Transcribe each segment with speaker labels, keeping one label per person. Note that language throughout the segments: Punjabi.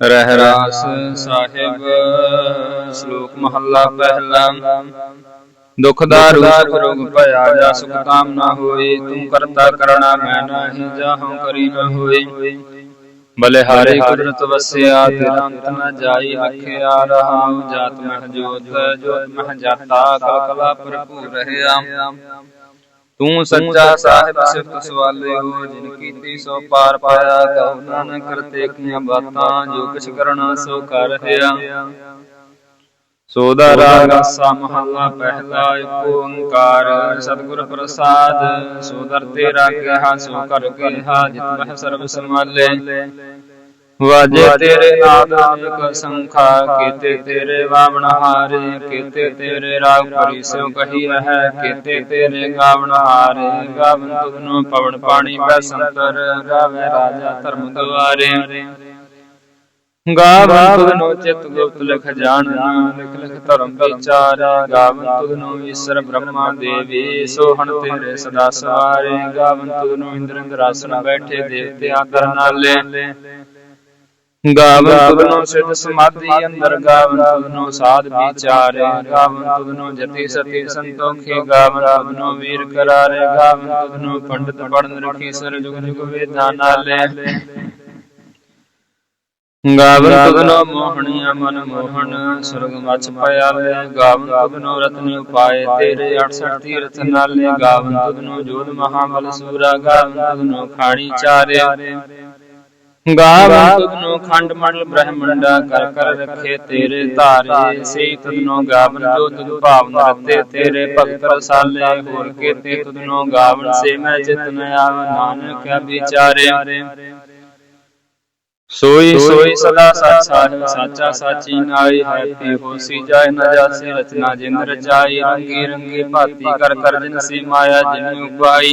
Speaker 1: ਰਹਿਰਾਸ ਸਾਹਿਬ ਸ਼ਲੋਕ ਮਹੱਲਾ ਪਹਿਲਾ। ਦੁਖ ਦਾਰੂ ਸੁਖ ਰੋਗ ਭਇਆ ਜਾ ਸੁਖ ਕਾਮ ਨਾ ਹੋਏ ਤੂੰ ਕਰਤਾ ਕਰਣਾ ਮੈਂ ਨਾਹੀ ਜਾਹਉ ਕਰੀ ਨਾ ਹੋਏ। ਬਲਿਹਾਰੇ ਕੁਦਰਤ ਵਸਿਆ ਤੇਰਾ ਅੰਤ ਨ ਜਾਈ ਲਖਿਆ ਰਹਾਉ ਜਾਤ ਮਹ ਜੋਤ ਜੋਤ ਮਹ ਜਾਤਾ ਕਲ ਕਲਾ ਭਰਪੂਰ ਰਹਿਆ। ਤੂੰ ਸੱਚਾ ਸਾਹਿਬ ਸਿਫਤ ਸਵਾਲੇ ਹੋ ਜਿਨ ਕੀਤੀ ਸੋ ਪਾਰ ਪਾਇਆ ਕਉ ਨਾਨਕ ਕਰਤੇ ਕੀਆਂ ਬਾਤਾਂ ਜੋ ਕਿਛ ਕਰਨਾ ਸੋ ਕਰ ਰਿਹਾ। ਸੋਦਾ ਰਾਗ ਆਸਾ ਮਹੱਲਾ ਪਹਿਲਾ ਏਕ ਓੰਕਾਰ ਸਤਿਗੁਰ ਪ੍ਰਸਾਦ ਸੋਦਰ ਤੇਰਾ ਕਿਹਾ ਸੋ ਕਰ ਕਿਹਾ ਜਿਤ ਮਹਿ ਸਰਬ ਸਮਾਲੇ ਵਾਜੇ ਤੇਰੇ ਨਾਦ ਅਨੇਕ ਸੰਖਾ ਕੀਤੇ ਤੇਰੇ ਵਾਵਣ ਹਾਰੇ ਕੀਤੇ ਤੇਰੇ ਰਾਗ ਪਰੀ ਸਿਉ ਕਹੀ ਰਹਿ ਕੀਤੇ ਤੇਰੇ ਗਾਵਣ ਹਾਰੇ ਗਾਵਨ ਤੁਧਨੋ ਪਵਨ ਪਾਣੀ ਬੈ ਸੰਤਰ ਗਾਵੇ ਰਾਜਾ ਧਰਮ ਦੁਆਰੇ। ਗਾਵਨ ਤੁਧਨੋ ਚਿਤ ਗੁਪਤ ਲਿਖ ਜਾਣਨਾ ਲਿਖ ਲਿਖ ਧਰਮ ਵਿਚਾਰ। ਗਾਵਨ ਤੁਧਨੋ ਈਸ਼ਰ ਬ੍ਰਹਮਾ ਦੇਵੀ ਸੋਹਣ ਤੇਰੇ ਸਦਾ ਸਵਾਰੇ। ਗਾਵਨ ਤੁਧਨੋ ਇੰਦਰ ਇੰਦਰਾਸਨ ਬੈਠੇ ਦੇਵਤੇ ਆਦਰ ਨਾਲੇ। ਗਾਵਨ ਤੁਧਨੋ ਸਿਧ ਸਮਾਧੀ ਅੰਦਰ ਗਾਵਨ ਤੁਧਨੋ ਸਾਧ ਵਿਚਾਰੇ ਗਾਵਨ ਤੁਧਨੋ ਜਤੀ ਸਤੀ ਸੰਤੋਖੇ ਗਾਵਨ ਤੁਧਨੋ ਵੀਰ ਕਰਾਰੇ ਗਾਵਨ ਤੁਧਨੋ ਪੰਡਤ ਪੜਨ ਰਖੀ ਸਰ ਜੁਗ ਜੁਗ ਵੇਦਾਂ ਨਾਲੇ। ਗਾਵਨ ਤੁਧਨੋ ਮੋਹਣੀਆ ਮਨ ਮੋਹਣ ਸੁਰਗ ਮਛ ਪਿਆਲੇ। ਗਾਵਨ ਤੁਧਨੋ ਰਤਨ ਉਪਾਏ ਤੇਰੇ 68 ਤੀਰਥ ਨਾਲੇ। ਗਾਵਨ ਤੁਧਨੋ ਜੋਧ ਮਹਾਬਲ ਸੂਰਾ ਗਾਵਨ ਤੁਧਨੋ ਖਾਣੀ ਚਾਰਿਆ ਗਾਵਨ ਤੁਧਨੋ ਖੰਡ ਮੰਡਲ ਬ੍ਰਹਮੰਡਾ ਕਰ ਕਰ ਰਖੇ ਤੇਰੇ ਧਾਰੇ। ਸੇ ਤੁਧਨੋ ਗਾਵਨ ਜੋ ਤੁਧ ਭਾਵਨ ਰਤੇ ਤੇਰੇ। ਭਗਤ ਰਸਾਲੇ ਹੋਰ ਕੇਤੇ ਤੁਧਨੋ ਗਾਵਨ ਸੇ ਮੈਂ ਚਿਤ ਨ ਆਵ। ਨਾਨਕ ਵਿਚਾਰੇ। ਸੋਈ ਸੋਈ ਸਦਾ ਸਚ ਸਾਹਿਬ ਸਾਚਾ ਸਾਚੀ ਨਾਈ ਹੈ। ਤੇ ਹੋਸੀ ਜਾਏ ਨ ਜਾਸੀ ਰਚਨਾ ਜਿੰਦ ਰਚਾਈ। ਰੰਗੀ ਰੰਗੀ ਭਾਤੀ ਕਰ ਕਰ ਜਿਨ ਸੀ ਮਾਇਆ ਜਿਨ ਉਪਾਈ।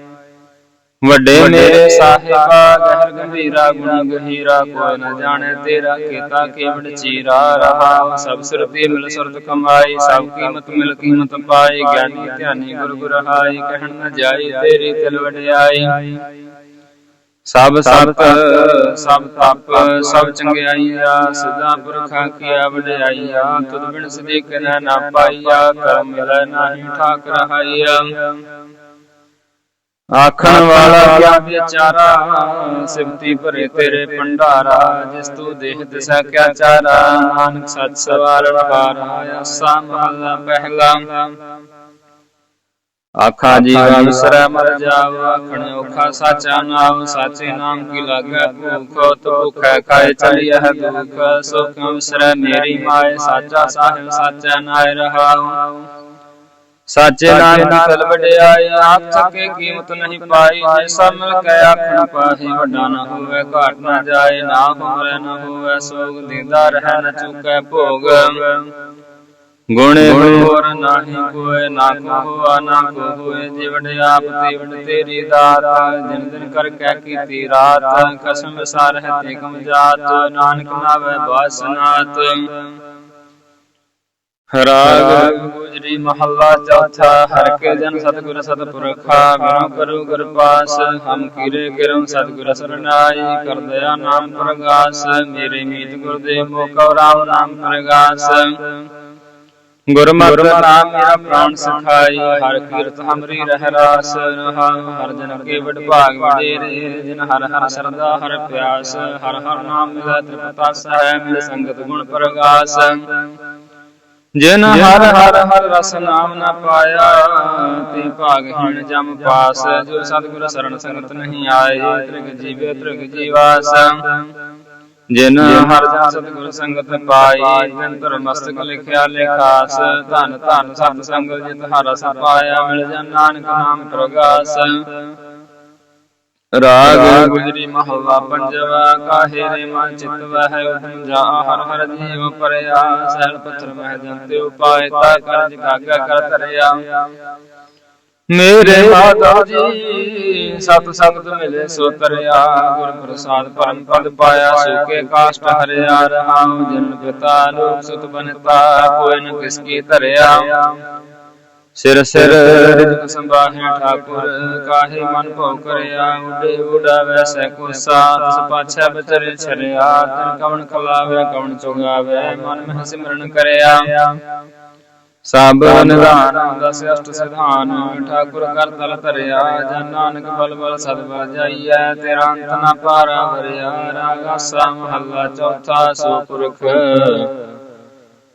Speaker 1: ਵੱਡੇ ਮੇਰੇ ਸਾਹਿਬਾ ਗਹਿਰ ਗੰਭੀਰਾ ਗੁਣ ਗਹੀਰਾ ਕੋਈ ਨ ਜਾਣੇ ਤੇਰਾ ਕੀਤਾ ਕੇਵੜ ਚੀਰਾ ਰਹਾ। ਸਭ ਸੁਰਤੀ ਮਿਲ ਸੁਰਤ ਕਮਾਈ ਸਭ ਕੀਮਤ ਮਿਲ ਕੀਮਤ ਪਾਈ। ਗਿਆਨੀ ਧਿਆਨੀ ਗੁਰ ਗੁਰ ਰਹਾਈ ਕਹਿਣ ਨ ਜਾਈ ਤੇਰੀ ਤਿਲ ਵਡਿਆਈ। ਸਭ ਸਤ ਸਭ ਤਪ ਸਭ ਚੰਗਿਆਈਆ ਸਦਾ ਪੁਰਖਾਂ ਕੀਆ ਵਡਿਆਈਆ। ਤੁਧ ਬਿਨ ਸਦੀਕ ਨਾ ਪਾਈਆ ਕਰਮ ਮਿਲੈ ਨਾਹੀ ਠਾਕ ਰਹਾਈਆ। ਆਖਣ ਵਾਲਾ ਕਿਆ ਵਿਚਾਰਾ ਸਿਫਤੀ ਭਰੇ ਤੇਰੇ ਭੰਡਾਰਾ ਜਿਸ ਤੂੰ ਦੇਖ ਦਿਸਾ ਕਿਆ ਚਾਰਾ ਨਾਨਕ ਸੱਚ ਸਵਾਰਨ ਹਾਰਾ ਆਸਾ ਮਹਲਾ ਪਹਿਲਾ। ਆਖਾ ਜੀਵਾ ਵਿਸਰੈ ਮਰ ਜਾਵ ਆਖਣ ਔਖਾ ਸਾਚਾ ਨਾਮ ਸਾਚੇ ਨਾਮ ਕੀ ਲਾਗੈ ਭੂਖ ਤੋ ਭੁਖੈ ਚਲਿਆ ਹੈ ਦੁਖ। ਸੁਖ ਵਿਸਰੈ ਮੇਰੀ ਮਾਏ ਸਾਚਾ ਸਾਹਿਬ ਸਾਚਾ ਨਾਇ ਰਹਾਉ। ਸਾਚੇ ਨਾਮ ਦੀ ਤਲ ਵਡਿਆਈ ਆਪ ਚੱਕੇ ਕੀਮਤ ਨਹੀਂ ਪਾਈ। ਸਭ ਮਿਲ ਕੇ ਆਖਣ ਪਾਹੀ ਵੱਡਾ ਨਾ ਹੋਵੇ ਘਾਟ ਨਾ ਜਾਏ ਨਾ ਹੋਵੇ ਨਾ ਹੋਵੇ ਸੋਗ ਦੀਦਾ ਰਹਿ ਨ ਚੁਕੈ ਭੋਗ। ਗੁਣੇ ਹੋਰ ਨਾਹੀ ਕੋਏ ਨਾ ਕੋ ਹੋਆ ਨਾ ਕੋ ਹੋਏ ਜਿਵੜ ਆਪ ਤੇਵੜ ਤੇਰੀ ਦਾਤ। ਦਿਨ ਦਿਨ ਕਰ ਕਹਿ ਕੀਤੀ ਰਾਤ। ਕਸਮ ਵਿਸਾਰ ਹੈ ਤੇ ਕਮ ਜਾਤ। ਨਾਨਕ ਨਾਵੇ ਬਾਸਨਾਤ। ਰਾਗ ਗੁਜਰੀ ਮਹੱਲਾ ਚੌਥਾ ਹਰ ਕੇ ਜਨ ਸਤਿਗੁਰ ਸਤਿਪੁਰਖਾ ਬਿਨੋ ਕਰੋ ਗੁਰ ਪਾਸ ਹਮ ਕੀਰੇ ਕਿਰਮ ਸਤਿਗੁਰ ਸਰਨਾਈ ਕਰ ਦਇਆ ਨਾਮ ਪ੍ਰਗਾਸ ਮੇਰੇ ਮੀਤ ਗੁਰਦੇਵ ਮੋਕਉ ਰਾਮ ਨਾਮ ਪ੍ਰਗਾਸ। ਗੁਰਮਤਿ ਨਾਮ ਮੇਰਾ ਪ੍ਰਾਨ ਸਖਾਈ ਹਰ ਕੀਰਤ ਹਮਰੀ ਰਹਿ ਰਾਸ ਰਹਾ ਹਰ ਜਨ ਕੇ ਵਡ ਭਾਗ ਵਡੇਰੇ ਜਿਨ ਹਰ ਹਰ ਸਰਦਾ ਹਰ ਪਿਆਸ ਹਰ ਹਰ ਨਾਮ ਮਿਲੈ ਤ੍ਰਿਪਤਾ ਸਹਿ ਮਿਲ ਸੰਗਤ ਗੁਣ ਪ੍ਰਗਾਸ। ਜਿਨ ਹਰ ਹਰ ਹਰ ਰਸ ਨਾਮ ਨਾ ਪਾਇਆ ਤੇ ਭਾਗਹੀਣ ਜਮ ਪਾਸ ਜੋ ਸਤਿਗੁਰ ਸਰਣ ਸੰਗਤ ਨਹੀਂ ਆਏ ਤ੍ਰਿਗ ਜੀਵੇ ਤ੍ਰਿਗ ਜੀਵਾਸ। ਜਿਨ ਹਰ ਜਨ ਸਤਿਗੁਰ ਸੰਗਤ ਪਾਈ ਤਿਨ ਤੁਰ ਮਸਤਕ ਲਿਖਿਆ ਲੇਖਾਸ। ਧਨ ਧਨ ਸਤ ਸੰਗ ਜਿਤ ਹਰ ਰਸ ਪਾਇਆ ਮਿਲ ਜਨ ਨਾਨਕ ਨਾਮ ਪ੍ਰਗਾਸ। ਰਾਗ ਗੁਜਰੀ ਮਹੱਲਾ ਪੰਜਵਾ ਕਾਹੇ ਰੇ ਮਨ ਚਿਤ ਵਹਿ ਉਦਮ ਜਾ ਹਰ ਹਰ ਜੀਵ ਪਰਿਆ ਸਹਿਲ ਪੱਥਰ ਮਹਿ ਜੰਤੇ ਉਪਾਇ ਤਾ ਕਰਜ ਕਾਗਾ ਕਰ ਧਰਿਆ। ਮੇਰੇ ਮਾਤਾ ਜੀ ਸਤ ਸੰਗਤ ਮਿਲੇ ਸੋ ਤਰਿਆ ਗੁਰ ਪ੍ਰਸਾਦ ਪਰਮ ਪਦ ਪਾਇਆ ਸੁਕੇ ਕਾਸ਼ਟ ਹਰਿਆ ਰਹਾਉ ਜਨ ਪਿਤਾ ਲੋਕ ਸੁਤ ਬਨਤਾ ਕੋਈ ਨ ਕਿਸ ਕੀ ਧਰਿਆ। ਸਿਰ ਸਿਰ ਰਿਜਕ ਸੰਭਾਹੇ ਠਾਕੁਰ, ਕਾਹੇ ਮਨ ਭਉ ਕਰਿਆ, ਉਡੇ ਉਡਾਵੈ ਸੈ ਕੋ ਸਾਥ ਸ ਬਚਰੇ ਛਰਿਆ, ਤਨ ਕਵਣ ਖਲਾਵੇ, ਕਵਣ ਚੁਗਾਵੇ, ਮਨ ਮਹਿ ਸਿਮਰਨ ਕਰਿਆ। ਸਭ ਨਿਧਾਨ, ਦਸ ਅਸ਼ਟ ਸਿਧਾਨ, ਠਾਕੁਰ ਕਰ ਤਲ ਧਰਿਆ, ਜਨ ਨਾਨਕ ਬਲ ਬਲ ਸਦ ਜਾਈਐ ਤੇਰਾ ਅੰਤ ਨਾ ਪਾਰਾ ਵਰਿਆ ਰਾਗਾਸਾ ਮਹੱਲਾ ਚੌਥਾ ਸੋ ਪੁਰਖ।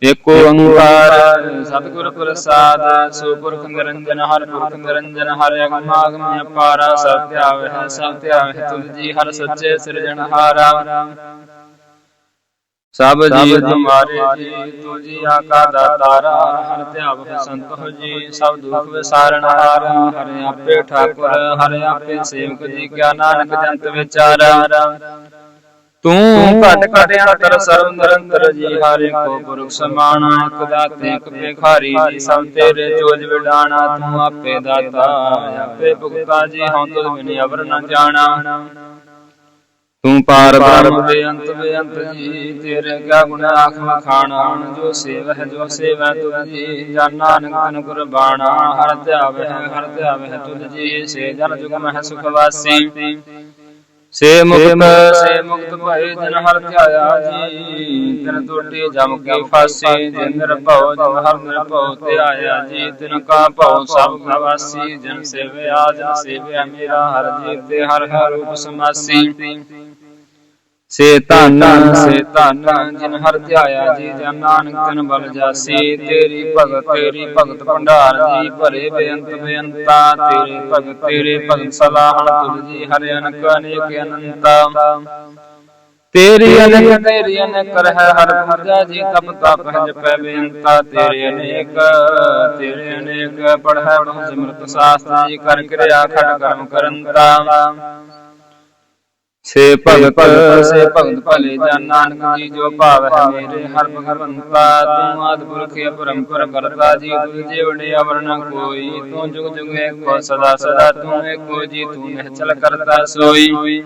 Speaker 1: ਏਕੋ ਓੰਕਾਰ ਸਤਿਗੁਰ ਪ੍ਰਸਾਦ ਸੋ ਪੁਰਖ ਨਿਰੰਜਨ ਹਰ ਪੁਰਖ ਨਿਰੰਜਨ ਹਰ ਅਗਮ ਆਗਮ ਅਪਾਰਾ ਸਭ ਧਿਆਵਹਿ ਸਭ ਧਿਆਵਹਿ ਤੁਧ ਜੀ ਹਰ ਸੱਚੇ ਸਿਰਜਣਹਾਰਾ ਸਭ ਜੀ ਤੁਮਾਰੇ ਜੀ ਤੂ ਜੀ ਆਕਾ ਦਾਤਾਰਾ ਹਰ ਧਿਆਵਹਿ ਸੰਤੋ ਜੀ ਸਭ ਦੁਖ ਵਿਸਾਰਨ ਹਾਰਾ ਆਪੇ ਠਾਕੁਰ ਹਰ ਆਪੇ ਸੇਵਕ ਜੀ ਕਿਆ ਨਾਨਕ ਜੰਤ ਵਿਚਾਰਾ। ਤੂੰ ਘਟ ਘਟ ਅੰਤਰ ਸਰਵ ਨਿਰੰਤਰ ਜੀ ਹਰਿ ਕੋ ਪੁਰਖ ਸਮਾਣਾ ਇਕ ਦਾਤੇ ਇਕ ਭਿਖਾਰੀ ਜੀ ਸਭ ਤੇਰੇ ਜੋਜ ਵਿਡਾਣਾ ਤੂੰ ਆਪੇ ਦਾਤਾ ਆਪੇ ਭੁਗਤਾ ਜੀ ਹਉ ਤੁਧ ਬਿਨ ਅਵਰ ਨ ਜਾਣਾ। ਤੂੰ ਪਾਰ ਬ੍ਰਹਮ। ਬੇਅੰਤ ਬੇਅੰਤ ਜੀ ਤੇਰੇ ਕਿਆ ਗੁਣ ਆਖ ਵਖਾਣਾ ਜੋ ਸੇਵ ਹੈ ਜੋ ਸੇਵੈ ਤੁਧ ਜੀ ਜਨ ਨਾਨਕ ਤਨ ਕੁਰਬਾਨਾ ਹਰ ਧਿਆਵਹਿ ਹਰ ਧਿਆਵਹਿ ਤੁਧ ਜੀ ਸੇ ਜਨ ਜੁਗ ਮਹਿ ਸੁਖ ਵਾਸੀ। ਸੇ ਮੁਕਤ ਸੇ ਮੁਕਤ ਭਏ ਜਨ ਹਰ ਧਿਆਇਆ ਜੀ ਤਿਨ ਟੋਟੀ ਜਮ ਕੇ ਫਾਸੀ ਜਿਨ ਨਿਰਭਉ ਜਨ ਹਰ ਨਿਰਭਉ ਧਿਆਇਆ ਜੀ ਤਿਨ ਕਾ ਭਉ ਸਭ ਗਵਾਸੀ ਜਨ ਸੇਵਿਆ ਜਨ ਸੇਵਿਆ ਮੇਰਾ ਹਰ ਜੀ ਤੇ ਹਰ ਹਰ ਰੂਪ ਸਮਾਸੀ। ਸੇ ਧਨ ਸੇ ਧਨ ਜਿਨ ਹਰ ਧਿਆਇਆ ਜੀ ਜਨ ਨਾਨਕ ਤਨ ਬਲ ਜਾਸੀ ਤੇਰੀ ਭਗਤ ਤੇਰੀ ਭਗਤ ਭੰਡਾਰ ਜੀ ਭਰੇ ਬੇਅੰਤ ਬੇਅੰਤਾ ਤੇਰੇ ਭਗਤ ਤੇਰੇ ਭਗਤ ਸਲਾਹਣ ਤੁਧ ਜੀ ਹਰਿ ਅਨਕ ਅਨੇਕ ਅਨੰਤਾ। ਤੇਰੀ ਅਨੇਕ ਤੇਰੀ ਅਨੇਕ ਰਹਿ ਹਰ ਪੂਜਾ ਜੀ ਤਪ ਤਪ ਹੈ ਜਪੈ ਬੇਅੰਤਾ ਤੇਰੇ ਅਨੇਕ ਤੇਰੇ ਅਨੇਕ ਪੜ੍ਹੈ ਬਹੁ ਸਿਮਰਤ ਸਾਸਤ ਜੀ ਕਰ ਕਿਰਿਆ ਖਟ ਕਰਮ ਕਰੰਤਾ ਸੇ ਭਗਤ ਸੇ ਭਗਤ ਭਲੇ ਜਨ ਨਾਨਕ ਜੀ ਜੋ ਭਾਵੈ ਮੇਰੇ ਹਰ ਭਗਵੰਤਾ ਤੂੰ ਆਦ ਪੁਰਖ ਪਰੰਪਰ ਕਰਤਾ ਜੀ ਤੂੰ ਜੇ ਵਡੇ ਅਵਰਨ ਕੋਈ ਤੂੰ ਜੁਗ ਜੁਗ ਏਕੋ ਸਦਾ ਸਦਾ ਤੂੰ ਏਕੋ ਜੀ ਤੂੰ ਨਿਹਚਲ ਕਰਤਾ ਸੋਈ।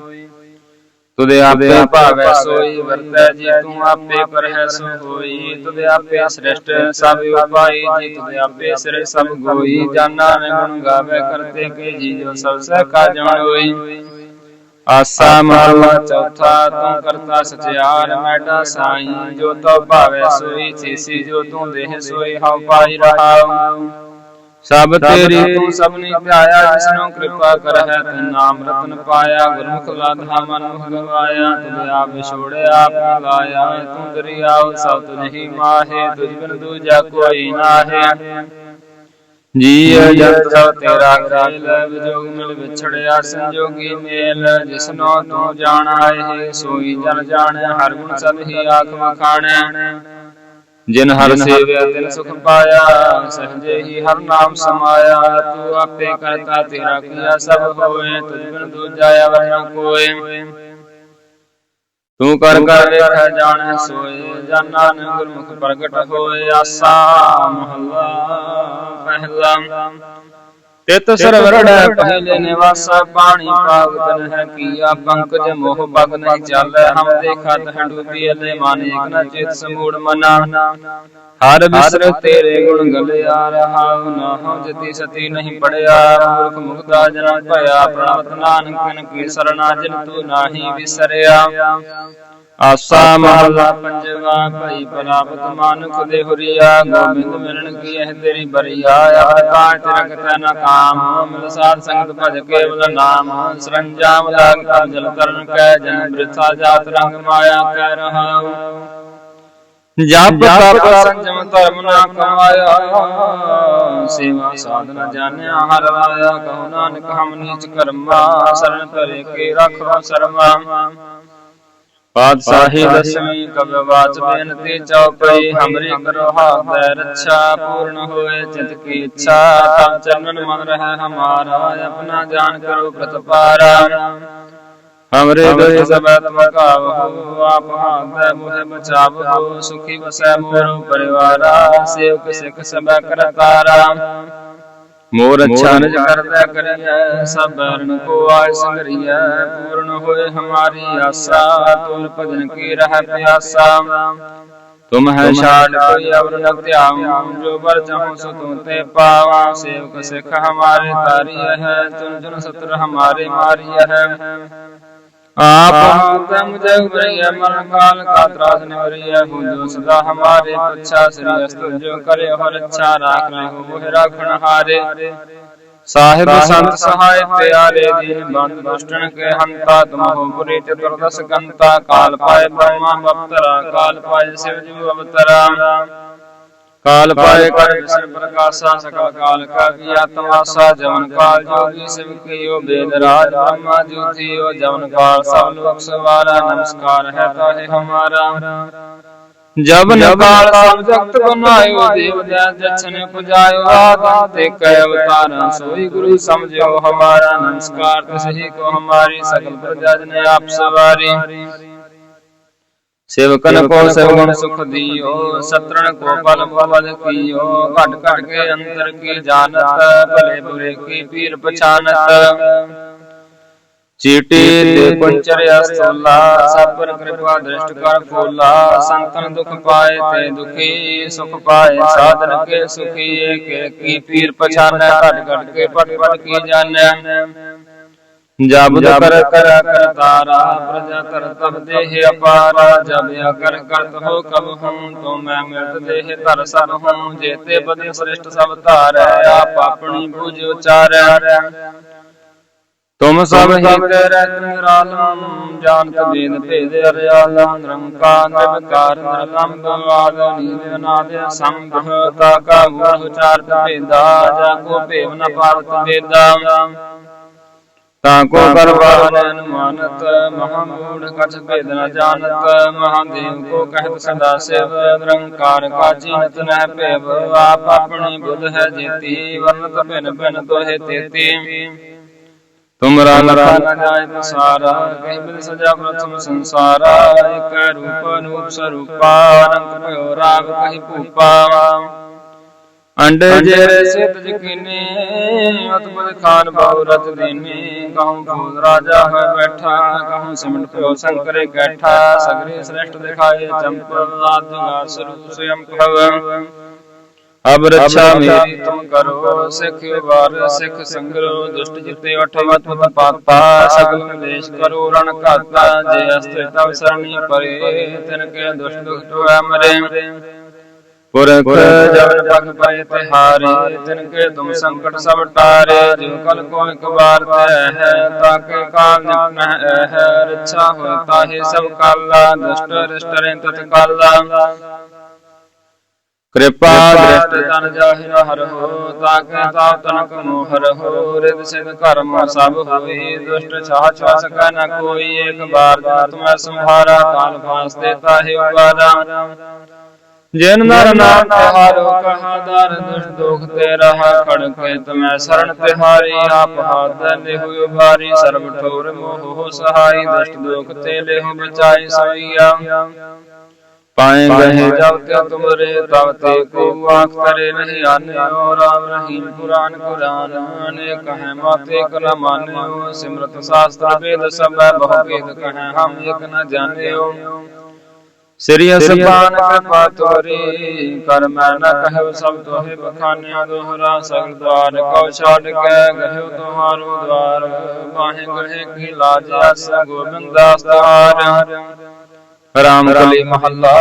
Speaker 1: ਤੁਦੇ ਆਪੇ ਭਾਵੈ ਸੋਈ ਵਰਤੈ ਜੀ ਤੂੰ ਆਪੇ ਕਰਹਿ ਸੋ ਹੋਈ ਤੁਦੇ ਆਪੇ ਸ੍ਰਿਸ਼ਟ ਸਭ ਉਪਾਈ ਜੀ ਤੁਦੇ ਆਪੇ ਸਿਰ ਸਭ ਗੋਈ। ਜਾਨਾ ਨੇ ਗੁਣ ਗਾਵੇ ਕਰਤੇ ਕੇ ਜੀ ਜੋ ਸਭ ਸਹਿ ਕਾ ਜਾਣ ਹੋਈ। ਆਸਾ ਮਹਲਾ ਚੌਥਾ ਤੂੰ ਕਰਤਾ ਸਚਿਆਰ ਮੈਡਾ ਸਾਈ ਜੋ ਤੋ ਭਾਵੇ ਸੋਈ ਚੀਸੀ ਜੋ ਤੂੰ ਦੇਹ ਸੋਈ ਹਉ ਪਾਈ ਰਹਾਉ। ਸਭ ਤੇਰੀ ਤੂੰ ਸਭਨੀ ਧਿਆਇਆ ਜਿਸਨੂੰ ਕਿਰਪਾ ਕਰਹਿ ਤੈਨ ਨਾਮ ਰਤਨ ਪਾਇਆ ਗੁਰਮੁਖ ਲਾਧਾ ਮਨ ਮੁਖ ਗਵਾਇਆ ਤੁਧ ਆਪ ਵਿਛੋੜਿਆ ਆਪ ਲਾਇਆ ਤੂੰ ਦਰਿਆਉ ਸਭ ਤੁਝੀ ਮਾਹੇ ਤੁਝ ਬਿਨ ਦੂਜਾ ਕੋਈ ਨਾਹੇ। ਜੀ ਜੰਤ ਸਭ ਤੇਰਾ ਖੇਲ ਵਿਜੋਗ ਮਿਲ ਵਿਛੜਿਆ ਸੰਜੋਗੀ ਮੇਲ ਜਿਸਨੋ ਤੂੰ ਜਾਣਾ ਇਹ ਸੋਈ ਜਨ ਜਾਣੈ ਹਰ ਗੁਣ ਸਦ ਹੀ ਆਖ ਵਖਾਣੈ ਜਿਨ ਹਰ ਸੇਵਿਆ ਤਿਨ ਸੁਖ ਪਾਇਆ ਸਹਜੇ ਹੀ ਹਰ ਨਾਮ ਸਮਾਇਆ ਤੂੰ ਆਪੇ ਕਰਤਾ ਤੇਰਾ ਕੀਆ ਸਭ ਹੋਏ ਤੁਝ ਬਿਨ ਦੂਜਾ ਅਵਰ ਨ ਕੋਏ। ਤੂੰ ਕਰ ਕਰ ਵੇਖੈ ਜਾਣੈ ਸੋਏ ਜਨ ਨਾਨਕ ਗੁਰਮੁਖ ਪ੍ਰਗਟ ਹੋਏ ਆਸਾ ਮਹੱਲਾ ਪਹਿਲਾ। ਤਿਤ ਸਰਵਰੜੈ ਪਹਿਲੇ ਨਿਵਾਸਾ ਪਾਣੀ ਪਾਗਤਨ ਹੈ ਕੀਆ ਪੰਕਜ ਮੋਹ ਪਗ ਨਹੀਂ ਚੱਲੈ ਹਮ ਦੇਖਤ ਹੈ ਡੂਬੀ ਅਲੇ ਮਨ ਇਕ ਨ ਚਿਤ ਸਮੂੜ ਮਨਾ। ਹਰ ਬਿਸਰ ਤੇਰੇ ਗੁਣ ਗਲਿਆ ਰਹਾ ਨਾ ਹੋ ਜਤੀ ਸਤੀ ਨਹੀਂ ਪੜਿਆ। ਮੂਰਖ ਮੁਕਤਾ ਜਨ ਭਇਆ ਪ੍ਰਣਤ ਨਾਨਕ ਕੀ ਸਰਣਾ ਜਿਨ ਤੂੰ ਨਾਹੀ ਵਿਸਰਿਆ। ਆਸਾ ਮਹਲਾ ਪੰਜਵਾ ਭਈ ਪ੍ਰਾਪਤ ਮਾਨੁਖ ਦੇ ਹੁਰੀਆ ਗੋਬਿੰਦ ਮਿਲਣ ਕੀ ਇਹ ਤੇਰੀ ਬਰੀਆ ਅਵਰ ਕਾਇ ਤਿਰਕ ਤਨ ਕਾਮ ਮਿਲ ਸਾਧ ਸੰਗਤ ਭਜ ਕੇਵਲ ਨਾਮ ਸਰੰਜਾਮ ਲਾਗ ਜਲ ਕਰਨ ਕੈ ਜਨ ਬ੍ਰਿਥਾ ਜਾਤ ਰੰਗ ਮਾਇਆ ਕਹਿ ਰਹਾ ਜਪ ਤਪ ਸੰਜਮ ਧਰਮ ਨਾ ਕਮਾਇਆ ਸੇਵਾ ਸਾਧਨਾ ਜਾਣਿਆ ਹਰ ਰਾਇਆ ਕਹੋ ਨਾਨਕ ਹਮ ਨੀਚ ਕਰਮਾ ਸਰਨ ਧਰੇ ਕੇ ਰਖੋ ਸਰਮਾ। ਪਾਤਸ਼ਾਹੀ ਦਸਵੀਂ ਕਵਿ ਵਾਚ ਬੇਨਤੀ ਚੌਪਈ ਹਮਰੀ ਕਰੋ ਹਾਥ ਰੱਛਾ ਪੂਰਨ ਹੋਏ ਚਿਤ ਕੀ ਇੱਛਾ ਤਨ ਚਰਨ ਮਨ ਰਹਿ ਹਮਾਰਾ ਆਪਣਾ ਜਾਨ ਕਰੋ ਪ੍ਰਤਪਾਰਾ ਹਮਰੇ ਦੋਹਿ ਸਬੈ ਤੁਮ ਕਾਵਹੁ ਆਪ ਹਾਥ ਮੋਹਿ ਬਚਾਵਹੁ ਸੁਖੀ ਵਸੈ ਮੋਰ ਪਰਿਵਾਰਾ ਸੇਵਕ ਸਿਖ ਸਬੈ ਕਰਤਾਰਾ। ਮੋਰ ਅੱਛਾ ਨਿਜ ਕਰਦਾ ਕਰੀਐ ਸਭ ਬਰਨ ਕੋ ਆਇ ਸੰਗਰੀਐ ਪੂਰਨ ਹੋਏ ਹਮਾਰੀ ਆਸਾ ਤੁਲ ਭਜਨ ਕੀ ਰਹਿ ਪਿਆਸਾ। ਤੁਮ ਹੈ ਛਾੜ ਕੋਈ ਅਵਰ ਨ ਧਿਆਉ ਜੋ ਬਰ ਚਾਹਉ ਸੋ ਤੁਮ ਤੇ ਪਾਵਾ। ਸੇਵਕ ਸਿਖ ਹਮਾਰੇ ਤਾਰੀਐ ਹੈ ਚੁਨ ਚੁਨ ਸਤਰ ਹਮਾਰੇ ਮਾਰੀਐ ਹੈ। ਆਪ ਤਮ ਜਗ ਬਰੀਐ ਮਨ ਕਾਲ ਕਾ ਤਰਾਸ ਨਿਵਰੀਐ ਹੋ ਜੋ ਸਦਾ ਹਮਾਰੇ ਪਛਾ ਸ੍ਰੀ ਅਸਤੁ ਜੋ ਕਰੇ ਹੋ ਰੱਛਾ ਰਾਖ ਲੈ ਹੋ ਮੋਹਿ ਰਾਖਣ ਹਾਰੇ। ਸਾਹਿਬ ਸੰਤ ਸਹਾਇ ਪਿਆਰੇ ਦੀਨ ਬੰਦ ਦੁਸ਼ਟਨ ਕੇ ਹੰਤਾ ਤੁਮ ਹੋ ਪੁਰੀ ਚਤੁਰਦਸ ਗੰਤਾ ਕਾਲ ਪਾਏ ਬ੍ਰਹਮਾ ਬਪਤਰਾ ਕਾਲ ਪਾਏ ਸਿਵ ਜੀ ਅਵਤਰਾ। ਕਾਲ ਪਾਏ ਕਰ ਵਿਸ਼ਨ ਪ੍ਰਕਾਸ਼ਾ ਸਕਲ ਕਾਲ ਕਾ ਕੀ ਆਤਮਾਸਾ ਜਵਨ ਕਾਲ ਜੋਗੀ ਸਿਵ ਕੀਓ ਬੇਦ ਰਾਜ ਬ੍ਰਹਮਾ ਜੋਤੀਓ ਜਵਨ ਕਾਲ ਸਭ ਲੋਕ ਸਵਾਰਾ ਨਮਸਕਾਰ ਹੈ ਤਾਹੇ ਹਮਾਰਾ। ਜਬ ਕਾਲ ਸਭ ਜਗਤ ਬਨਾਇਓ ਦੇਵ ਦਇਆ ਜਛਨ ਪੁਜਾਇਓ ਆਦਮ ਤੇ ਕੈ ਅਵਤਾਰਾਂ ਸੋਈ ਗੁਰੂ ਸਮਝਿਓ ਹਮਾਰਾ ਨਮਸਕਾਰ ਤਿਸਹੀ ਕੋ ਹਮਾਰੀ ਸਗਲ ਪ੍ਰਜਾ ਜਨ ਆਪ ਸਵਾਰੀ। ਸੇਵਕਨ ਕੋ ਸਗੁਣ ਸੁਖ ਦੀਓ ਸਤਰਣ ਕੋ ਪਲ ਪਵਨ ਕੀਓ ਘਟ ਘਟ ਕੇ ਅੰਤਰ ਕੀ ਜਾਣਤ ਭਲੇ ਬੁਰੇ ਕੀ ਪੀਰ ਪਛਾਨਤ ਚੀਟੀ ਤੇ ਪੰਚਰ ਅਸਤਲਾ ਸਭ ਪਰ ਕਿਰਪਾ ਦ੍ਰਿਸ਼ਟ ਕਰ ਫੋਲਾ ਸੰਤਨ ਦੁਖ ਪਾਏ ਤੇ ਦੁਖੀ ਸੁਖ ਪਾਏ ਸਾਧਨ ਕੇ ਸੁਖੀ ਏਕ ਕੀ ਪੀਰ ਪਛਾਨੈ ਘਟ ਘਟ ਕੇ ਪਟ ਪਟ ਕੀ ਜਾਣੈ। ਜਬ ਕਰ ਕਰ ਕਰਤਾਰਾ ਪ੍ਰਜਾ ਕਰ ਤਬ ਦੇਹ ਅਪਾਰਾ ਜਬ ਅਕਰ ਕਰਤ ਹੋ ਕਬ ਹੂੰ ਤੋ ਮੈਂ ਮਿਰਤ ਦੇਹ ਧਰ ਸਭ ਹੂੰ ਜੇਤੇ ਬਦੇ ਸ੍ਰਿਸ਼ਟ ਸਭ ਧਾਰੈ ਆਪ ਆਪਣੀ ਬੁਝ ਉਚਾਰੈ। ਤੁਮ ਸਭ ਹੀ ਤੇਰੇ ਨਿਰਾਲਮ ਜਾਣਤ ਬੇਦ ਭੇਦ ਅਰਿਆਲਮ ਨਿਰੰਕਾਰ ਨਿਰਵਿਕਾਰ ਨਿਰਲੰਭ ਆਦ ਨੀਲ ਅਨਾਦ ਸੰਭ ਤਾ ਕਾ ਗੁਣ ਉਚਾਰਤ ਭੇਦਾ ਜਾ ਕੋ ਭੇਵ ਨ ਪਾਰਤ ਭੇਦਾ। ਤਾਂ ਕੋ ਕਰਵਾਨ ਅਨੁਮਾਨਤ ਮਹਾਮੂੜ ਕਛ ਭੇਦ ਨ ਜਾਣਤ ਮਹਾਦੇਵ ਕੋ ਕਹਿਤ ਸਦਾ ਸਿਵ ਨਿਰੰਕਾਰ ਕਾ ਚੀਨਤ ਨਹਿ ਭੇਵ ਆਪ ਆਪਣੀ ਬੁੱਧ ਹੈ ਜੀਤੀ ਵਰਨਤ ਭਿਨ ਭਿਨ ਤੋਹਿ ਤੇਤੀ। ਤੁਮਰਾ ਨਰਾ ਨ ਜਾਏ ਪਸਾਰਾ ਕਹੀ ਬਿਨ ਸਜਾ ਪ੍ਰਥਮ ਸੰਸਾਰਾ ਇਕ ਰੂਪ ਅਨੂਪ ਸਰੂਪਾ ਰੰਗ ਭਇਓ ਰਾਗ ਕਹੀ ਭੂਪਾ। ਅੰਡ ਜੇਰੇ ਸਿਤ ਜਕੀਨੇ ਅਤਪਦ ਖਾਨ ਬਹੁ ਰਤ ਦੀਨੇ ਕਹੂੰ ਭੂਤ ਰਾਜਾ ਹੋਇ ਬੈਠਾ ਕਹੂੰ ਸਿਮਟ ਭਇਓ ਸੰਕਰੇ ਗੈਠਾ ਸਗਰੇ ਸ੍ਰੇਸ਼ਟ ਦਿਖਾਏ ਚੰਪ ਆਦਿਗਾ ਸਰੂਪ ਸਯੰ ਭਵ ਅਬ ਰੱਛਾ ਮੇਰੀ ਤੁਮ ਕਰੋ ਸਿੱਖ ਵਾਰ ਸਿੱਖ ਸੰਗਰੋ ਦੁਸ਼ਟ ਜਿਤੇ ਅਠਵਤ ਪਾਪਾ ਸਗਲ ਕਲੇਸ਼ ਕਰੋ ਰਣ ਘਾਤਾ ਜੇ ਅਸਤਿ ਤਵ ਸਰਣੀ ਪਰੇ ਤਿਨ ਕੇ ਦੁਸ਼ਟ ਦੁਖਟ ਹੋਇ ਮਰੇ। ਪੁਰਖ ਜਬਰ ਪਗ ਪਾਏ ਤੇ ਹਾਰੇ ਤਿਨ ਕੇ ਤੁਮ ਸੰਕਟ ਸਭ ਟਾਰੇ ਜੋ ਕਲ ਕੋ ਇੱਕ ਵਾਰ ਤੈ ਹੈ ਤਾਕੇ ਕਾਲ ਨਿਕਨ ਹੈ ਰੱਛਾ ਹੋਇ ਤਾਹੇ ਸਭ ਕਾਲਾ ਦੁਸ਼ਟ ਰਿਸ਼ਟ ਰੇ ਤਤ ਕਾਲਾ। ਕਿਰਪਾ ਦ੍ਰਿਸ਼ਟ ਤਨ ਜਾਹਿ ਹਰ ਹੋ ਤਾਕੇ ਤਾ ਤਨਕ ਮੋਹਰ ਹੋ ਰਿਦ ਸਿਧ ਕਰਮ ਸਭ ਹੋਈ ਦੁਸ਼ਟ ਛਾਹ ਛਾ ਸਕੈ ਨ ਕੋਈ ਏਕ ਬਾਰ ਜਨ ਤੁਮੈ ਸੰਹਾਰਾ ਕਾਲ ਫਾਸ ਤੇ ਤਾਹਿ ਉਬਾਰਾ ਜਿਨ ਨਰ ਨਾਮ ਤੁਹਾਰੋ ਕਹਾ ਦਰ ਦੁਸ਼ਟ ਦੁਖ ਤੇ ਰਹਾ ਖੜਕੇ ਤੁਮੈ ਸਰਣ ਤਿਹਾਰੀ ਆਪ ਹਾਥ ਲਿਹੁ ਉਬਾਰੀ ਸਰਬ ਠੋਰ ਮੋਹ ਸਹਾਈ ਦੁਸ਼ਟ ਦੁਖ ਤੇ ਲਿਹੁ ਬਚਾਈ ਸਈਆ ਪਾਏ ਗਏ ਜਬ ਤੇ ਤੁਮਰੇ ਤਬ ਤੇ ਕੋ ਆਖ ਕਰੇ ਨਹੀਂ ਆਨਿਓ ਰਾਮ ਰਹੀਮ ਕੁਰਾਨ ਕੁਰਾਨ ਅਨੇਕ ਹੈ ਮਾਤੇ ਕ ਨ ਮਾਨਿਓ ਸਿਮਰਤ ਸਾਸਤਰ ਵੇਦ ਸਭੈ ਬਹੁ ਭੇਦ ਕਹੈ ਹਮ ਇਕ ਨ ਜਾਣਿਓ। ਸ੍ਰੀ ਅਸਬਾਨ ਕਿਰਪਾ ਤੋਰੀ ਕਰ ਮੈਂ ਨ ਕਹਿਓ ਸਭ ਤੋਹਿ ਬਖਾਨਿਆ ਦੋਹਰਾ ਸਗਲ ਦਵਾਰ ਕਉ ਛਾੜ ਕੇ ਗਹਿਓ ਤੁਹਾਰੋ ਦਵਾਰ। ਬਾਹੇ ਗਹਿ ਕੀ ਲਾਜ ਅਸ ਗੋਬਿੰਦ ਦਾਸ ਰਾਮ ਕਲੀ ਮਹੱਲਾ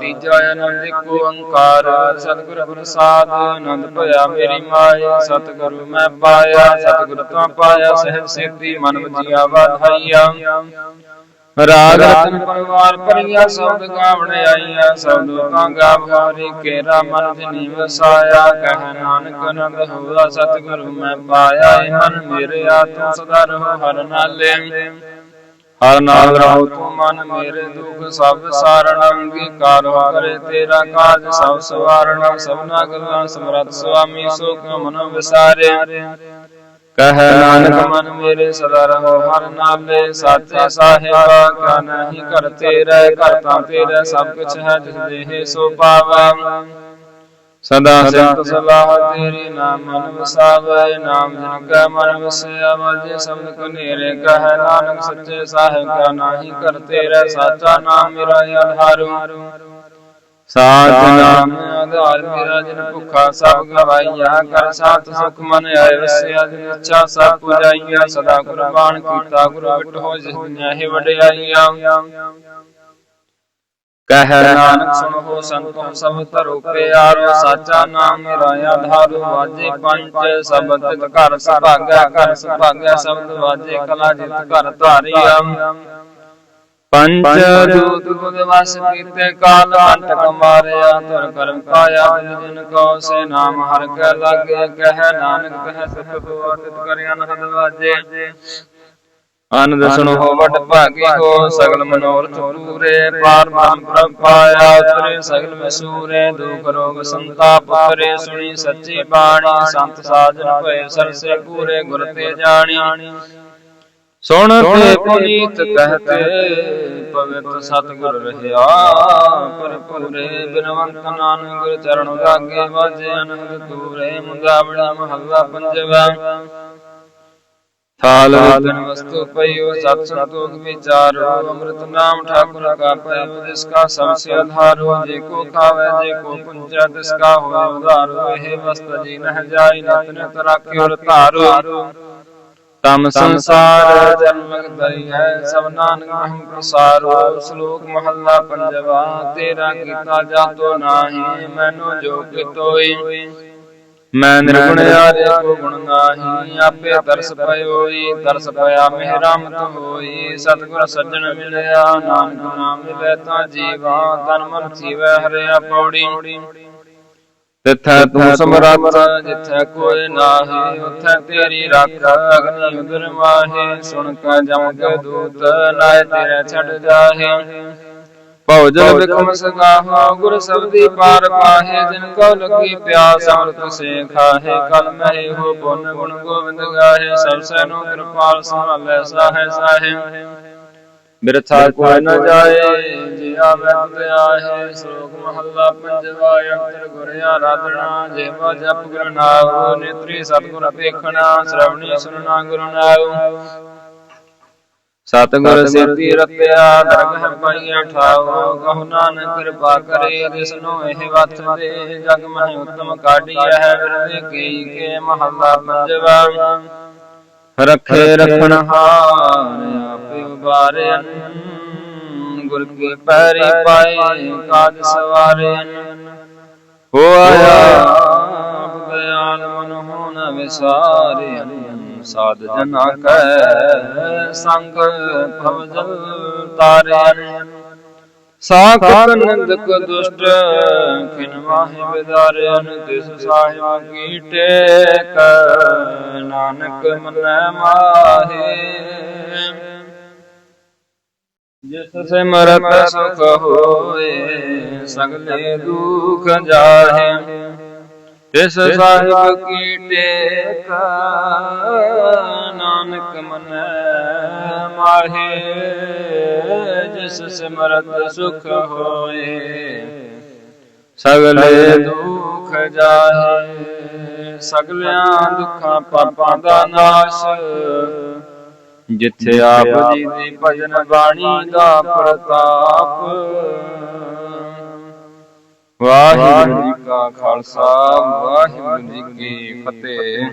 Speaker 1: ਤੀਜਾ ਆਨੰਦ ਇੱਕ ਓੰਕਾਰ। ਸਤਿਗੁਰ ਪ੍ਰਸਾਦ ਆਨੰਦ ਭਇਆ ਮੇਰੀ ਮਾਇਆ। ਸਤਿਗੁਰੂ ਮੈਂ ਪਾਇਆ ਸਤਿਗੁਰ ਤੋਂ ਪਾਇਆ ਸਹਿਜ ਸਿੱਧੀ ਮਨ ਵਜੀਆ ਵਾਧਾਈਆ। ਰਾਗ ਰਤਨ ਪਰਿਵਾਰ ਪਰੀਆ ਸ਼ਬਦ ਗਾਵਣ ਆਈਆ ਸ਼ਬਦ ਤਾਂ ਗਾਵਾਰੀ ਕੇਰਾ ਮਨ ਜਿਨੀ ਵਸਾਇਆ ਕਹਿ ਨਾਨਕ ਨੰਦ ਹੋਆ ਸਤਿਗੁਰੂ ਮੈਂ ਪਾਇਆ ਏ ਮਨ ਮੇਰੇ ਆ ਤੂੰ ਸਦਾ ਰਹੋ ਹਰ ਨਾਲੇ। ਹਰ ਨਾਮ ਰਹੋ। ਤੂੰ ਮਨ ਮੇਰੇ ਦੁਖ ਸਭ ਸਾਰਣ ਅੰਗੀਕਾਰ ਕਰੇ ਤੇਰਾ ਕਾਜ ਸਭ ਸਵਾਰਣ ਸਭਨਾ ਗੱਲਾਂ ਸਮਰੱਥ ਸੁਆਮੀ ਸੋ ਕਿਉ ਮਨ ਵਿਸਾਰੇ। ਕਹੈ ਨਾਨਕ ਮਨ ਮੇਰੇ ਸਦਾ ਰਹੋ ਹਰ ਨਾਮੇ ਸਾਚੇ ਸਾਹਿਬਾ ਕਾ ਨਹੀਂ ਕਰ ਤੇਰਾ ਕਰਤਾ ਤੇਰਾ ਸਭ ਕੁਛ ਹੈ ਜਿਸ ਦੇਹ ਸੋ ਪਾਵੈ। ਸਦਾ ਸਿਫਤ ਸਲਾਹ ਤੇਰੀ ਨਾਮ ਮਨ ਵਸਾਵੇ ਨਾਮ ਜਨ ਕੈ ਮਨ ਵਸਿਆ ਵਾਜੇ ਸ਼ਬਦ ਕਨੇਰੇ ਕਹੈ ਨਾਨਕ ਸੱਚੇ ਸਾਹਿਬ ਕਾ ਨਾਹੀ ਕਰ ਤੇਰਾ ਸਾਚਾ ਨਾਮ ਮੇਰਾ ਆਧਾਰੂ ਸਾਚ ਨਾਮ ਆਧਾਰ ਮੇਰਾ ਜਿਨ ਭੁਖਾ ਸਭ ਗਵਾਈਆ ਕਰ ਸਾਤ ਸੁਖ ਮਨ ਆਏ ਵਸਿਆ ਜਿਨ ਇੱਛਾ ਸਭ ਪੁਜਾਈਆ ਸਦਾ ਕੁਰਬਾਨ ਕੀਤਾ ਗੁਰੂ ਵਿਟੋ ਜਿਸ ਦੁਨੀਆ ਵਡਿਆਈਆ। ਕਹਿ ਨਾਨਕ ਸੁਣੋ ਸੰਤੋ ਸਭ ਧਰੋ ਪਿਆਰੋ ਸਾਚਾ ਨਾਮ ਮੇਰਾ ਆਧਾਰ ਵਾਜੇ ਪੰਜ ਸ਼ਬਦ ਘਰ ਸੁਭਾਗਿਆ ਘਰ ਸੁਭਾਗਿਆ ਸ਼ਬਦ ਵਾਜੇ ਕਲਾ ਜਿਤ ਘਰ ਧਾਰੀਆ। ਪੰਜ ਦੂਤ ਬੁਧ ਵਸ ਕੀਤੇ ਕਾਲ ਅੰਟਕ ਮਾਰਿਆ ਤੁਰ ਕਰਮ ਕਾਇਆ ਜਿਨ ਕੋ ਸੇ ਨਾਮ ਹਰ ਕੈ ਲਾਗੇ ਕਹਿ ਨਾਨਕ ਕਹਿ ਸਤ ਹੋ ਤਿਤ ਕਰਿਆ ਨਹਦ ਵਾਜੇ ਆਨੰਦ ਸੁਣੋ ਵਟ ਭਾਗੀ ਹੋ ਸਗਲ ਮਨੋਰਥ ਪੂਰੇ ਪਾਰ ਬ੍ਰਹਮ ਪ੍ਰਭ ਪਾਇਆ ਉਤਰੇ ਸਗਲ ਮਸੂਰੇ ਦੁਖ ਰੋਗ ਸੰਤਾਪ ਉਤਰੇ ਸੁਣੀ ਸੱਚੀ ਬਾਣੀ ਸੰਤ ਸਾਜਨ ਹੋਏ ਸਰਸੇ ਪੂਰੇ ਗੁਰ ਤੇ ਜਾਣੀ ਸੁਣ ਤੇ ਪੁਨੀਤ ਕਹਤੇ ਪਵਿੱਤ ਸਤਿਗੁਰ ਰਹਿਆ ਪਰ ਬਿਨਵੰਤ ਨਾਨਕ ਗੁਰ ਚਰਨ ਲਾਗੇ ਵਾਜੇ ਅਨੰਦ ਤੂਰੇ ਮੁੰਦਾਵੜਾ ਮਹੱਲਾ ਪੰਜਵਾ। ਥਾਲ ਵਿਤਨ ਵਸਤੂ ਪਈਓ ਸਤ ਸੰਤੋਖ ਵਿਚਾਰੋ, ਅੰਮ੍ਰਿਤ ਨਾਮ ਠਾਕੁਰ ਕਾ ਪਇਓ ਜਿਸ ਕਾ ਸਭ ਸੇ ਆਧਾਰੋ, ਜੇ ਕੋ ਖਾਵੇ ਜੇ ਕੋ ਪੁੰਚਾ ਤਿਸ ਕਾ ਹੋਏ ਉਧਾਰੋ, ਇਹ ਵਸਤ ਜੀ ਨਹ ਜਾਈ, ਨਤ ਨਿਤ ਰਾਖਿਓ ਤਮ ਸੰਸਾਰ ਜਨਮਕ ਦਰੀ ਹੈ ਸਭ ਨਾਨਕ ਹਮ ਪ੍ਰਸਾਰੋ। ਸ਼ਲੋਕ ਮਹੱਲਾ ਪੰਜਵਾ ਤੇਰਾ ਕੀਤਾ ਜਾਤੋ ਨਾਹੀ ਮੈਨੋ ਜੋ ਕਿਤੋਈ। ਮੈਂ ਨਿਰਗੁਣ ਆਰੇ ਕੋ ਗੁਣ ਨਾਹੀ ਆਪੇ ਤਰਸ ਪਇਓਈ ਤਰਸ ਪਿਆ ਮਿਹਰਮਤ ਹੋਈ। ਸਤਿਗੁਰ ਸੱਜਣ ਮਿਲਿਆ ਨਾਨਕ ਨਾਮ ਮਿਲੇ ਤਾਂ ਜੀਵਾ ਤਨ ਮਨ ਜੀਵੈ ਹਰਿਆ ਪੌੜੀ। ਤਿਥੈ ਤੂੰ ਸਮਰੱਥ ਜਿਥੈ ਕੋਈ ਨਾਹੀ ਉਥੈ ਤੇਰੀ ਰੱਖ ਅਗਨੀ ਉਦਰ ਮਾਹੇ। ਸੁਣ ਕਾ ਜਮ ਕੇ ਦੂਤ ਨਾਏ ਤੇਰੇ ਛੱਡ ਜਾਹੇ। ਭਉਜਲ ਬਿਕਮ ਸਗਾਹਾ ਗੁਰ ਸਬਦੀ ਪਾਰ ਪਾਹੇ। ਜਿਨ ਕੋ ਲਗੀ ਪਿਆਸ ਅੰਮ੍ਰਿਤ ਸੇ ਖਾਹੇ। ਕਲ ਮਹਿ ਹੋ ਪੁਨ ਗੁਣ ਗੋਬਿੰਦ ਗਾਹੇ। ਸਭ ਸੈਨੋ ਕਿਰਪਾਲ ਸੰਭਾਲੈ ਸਾਹੇ ਸਾਹੇ। ਬਿਰਥਾ ਕੋਈ ਨ ਜਾਏ। ਆਵੇ ਆਹੇ ਸ਼ਲੋਕ ਮਹੱਲਾ ਪੰਜਵਾ ਅੰਤਰ ਗੁਰ ਆਰਾਧਨਾ ਜੇਵਾ ਜਪ ਗੁਰ ਨਾਉ ਨੇਤਰੀ ਸਤਿਗੁਰ ਵੇਖਣਾ ਸ਼ਰਵਣੀ ਸੁਨਣਾ ਗੁਰ ਨਾਉ। ਸਤਿਗੁਰ ਸੇਤੀ ਰਤਿਆ ਦਰਗਹ ਪਾਈਆ ਠਾਉ ਕਹੁ ਨਾਨਕ ਕਿਰਪਾ ਕਰੇ ਜਿਸਨੂੰ ਇਹ ਵਤ ਦੇ ਜਗ ਮਹਿ ਉਤਮ ਕਾਢੀਆ ਹੈ ਵਿਰਦੇ ਕੀ ਕੇ ਮਹੱਲਾ ਪੰਜਵਾ। ਰਖੇ ਰਖਣ ਹਾਰ ਆਪੇ ਉਬਾਰਿਆ ਗੁਰ ਕੀ ਪੈਰੀ ਪਾਏ ਕਾਜ ਸਵਾਰਿਆ ਹੋ ਆਇਆ ਆਪ ਦਇਆਲ ਮਨ ਹੋਨ ਵਿਸਾਰਿਆ ਸਾਧ ਜਨਾ ਕੈ ਸੰਗ ਭਵਜਲ ਤਾਰਿਆ ਸਾਖ ਨਿੰਦਕ ਦੁਸ਼ਟ ਖਿਨ ਵਾਹਿ ਵਿਦਾਰਿਆਨ ਤਿਸ ਸਾਹਿਬ ਕੀ ਨਾਨਕ ਮਨੈ ਮਾਹੇ। ਜਿਸ ਸਿਮਰਤ ਸੁਖ ਹੋਏ ਸਗਲੇ ਦੁਖ ਜਾਹੇ। ਤਿਸ ਸਾਹਿਬ ਕੀ ਟੇਕ ਨਾਨਕ ਮਨੈ ਮਾਹੇ। ਜਿਸ ਸਿਮਰਤ ਸੁਖ ਹੋਏ ਸਗਲੇ ਦੁਖ ਜਾਹੇ। ਸਗਲਿਆਂ ਦੁੱਖਾਂ ਪਾਪਾਂ ਦਾ ਨਾਸ਼ ਜਿੱਥੇ ਆਪ ਜੀ ਦੀ ਭਜਨ ਬਾਣੀ ਦਾ ਪ੍ਰਤਾਪ। ਵਾਹਿਗੁਰੂ ਜੀ ਕਾ ਖਾਲਸਾ, ਵਾਹਿਗੁਰੂ ਜੀ ਕੀ ਫਤਿਹ।